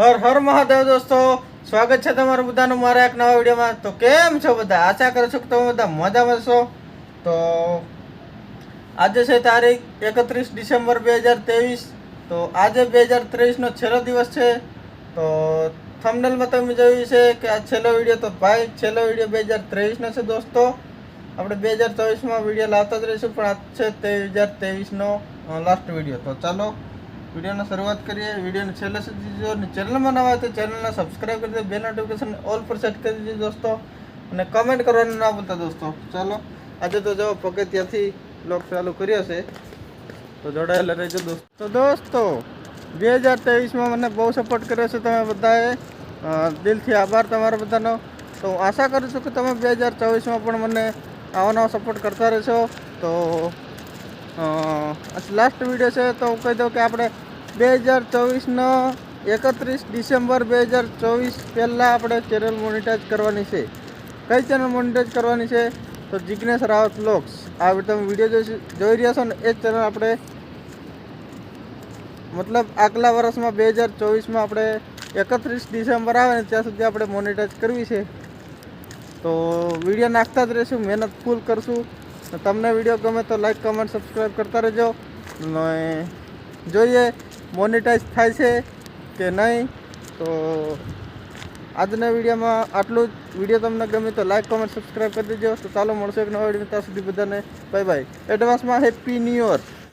હર હર મહાદેવ દોસ્તો. સ્વાગત છે તમારું બધાનું મારા એક નવા વિડીયોમાં. તો કેમ છો બધા? આશા કરું છું કે તમે બધા મજામાં છો તો આજે છે તારીખ એકત્રીસ ડિસેમ્બર બે હજાર ત્રેવીસ. તો આજે બે હજાર ત્રેવીસનો છેલ્લો દિવસ છે. તો થમનેલમાં તમે જોયું છે કે આ છેલ્લો વીડિયો તો ભાઈ છેલ્લો વીડિયો બે હજાર ત્રેવીસનો છે દોસ્તો. આપણે બે હજાર ચોવીસમાં વીડિયો લાવતા જ રહીશું, પણ આ છે તે હજાર ત્રેવીસનો લાસ્ટ વીડિયો. તો ચાલો વિડીયોની શરૂઆત કરીએ. વિડીયોને છેલ્લે સુધી જો અને ચેનલમાં નવા હોય તો ચેનલને સબસ્ક્રાઈબ કરી દે. બે નોટિફિકેશન ઓલ પર સેટ કરી દેજો દોસ્તો. અને કમેન્ટ કરવાનું ના ભૂલતા દોસ્તો. ચાલો, આજે તો જો પગથિયાથી બ્લોગ ચાલુ કર્યો છે. તો જોડાયેલા રહેજો દોસ્તો. દોસ્તો, બે હજાર ત્રેવીસમાં મને બહુ સપોર્ટ કર્યો છે તમે બધાએ. દિલથી આભાર તમારા બધાનો. તો હું આશા કરું છું કે તમે બે હજાર ચોવીસમાં પણ મને આવો નવો સપોર્ટ કરતા રહેશો. તો લાસ્ટ વીડિયો છે તો હું કહી દઉં કે આપણે બે હજાર ચોવીસનો એકત્રીસ ડિસેમ્બર બે હજાર ચોવીસ પહેલાં આપણે ચેનલ મોનિટાઈઝ કરવાની છે. કઈ ચેનલ મોનિટાઈઝ કરવાની છે? તો જિગ્નેશ રાવત બ્લોગ્સ. આ તમે વીડિયો જોઈ રહ્યા છો ને, એ ચેનલ આપણે મતલબ આગલા વર્ષમાં બે હજાર ચોવીસમાં આપણે એકત્રીસ ડિસેમ્બર આવે ને, ત્યાં સુધી આપણે મોનિટાઈઝ કરવી છે. તો વીડિયો નાખતા જ રહીશું, મહેનત ફૂલ કરશું. તમને વીડિયો ગમે તો લાઈક, કમેન્ટ સબસ્ક્રાઈબ કરતા રહેજો. જોઈએ મોનિટાઈઝ થાય છે કે નહીં, તો આજના વિડીયોમાં આટલું જ. વીડિયો તમને ગમે તો લાઈક કમેન્ટ સબસ્ક્રાઈબ કરી દેજો. તો ચાલો મળશે એક નવા વીડિયો ત્યાં સુધી બધાને બાય બાય એડવાન્સમાં હેપી ન્યૂ યર